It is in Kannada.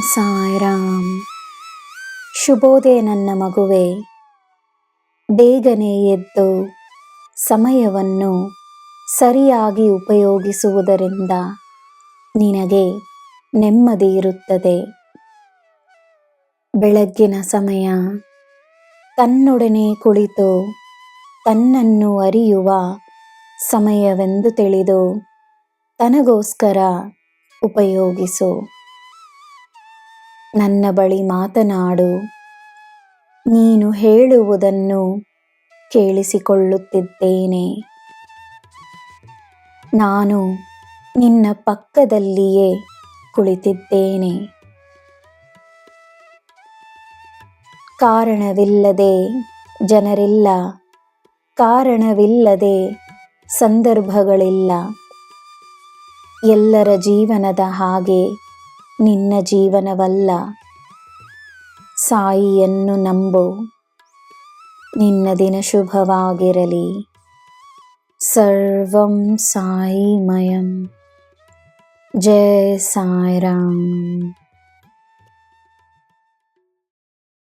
ಸಾಯ್ರಾಮ್ ಶುಭೋದಯ ನನ್ನ ಮಗುವೆ. ಬೇಗನೆ ಎದ್ದು ಸಮಯವನ್ನು ಸರಿಯಾಗಿ ಉಪಯೋಗಿಸುವುದರಿಂದ ನಿನಗೆ ನೆಮ್ಮದಿ ಇರುತ್ತದೆ. ಬೆಳಗ್ಗಿನ ಸಮಯ. ತನ್ನೊಡನೆ ಕುಳಿತು ತನ್ನನ್ನು ಅರಿಯುವ ಸಮಯವೆಂದು ತಿಳಿದು ತನಗೋಸ್ಕರ ಉಪಯೋಗಿಸು. ನನ್ನ ಬಳಿ ಮಾತನಾಡು. ನೀನು ಹೇಳುವುದನ್ನು ಕೇಳಿಸಿಕೊಳ್ಳುತ್ತಿದ್ದೇನೆ. ನಾನು ನಿನ್ನ ಪಕ್ಕದಲ್ಲಿಯೇ ಕುಳಿತಿದ್ದೇನೆ. ಕಾರಣವಿಲ್ಲದೆ ಜನರಿಲ್ಲ. ಕಾರಣವಿಲ್ಲದೆ ಸಂದರ್ಭಗಳಿಲ್ಲ. ಎಲ್ಲರ ಜೀವನದ ಹಾಗೆ ನಿನ್ನ ಜೀವನವಲ್ಲ. ಸಾಯಿಯನ್ನು ನಂಬು. ನಿನ್ನ ದಿನ ಶುಭವಾಗಿರಲಿ. ಸರ್ವಂ ಸಾಯಿಮಯಂ. ಜಯ ಸಾಯಿರಾಮ್.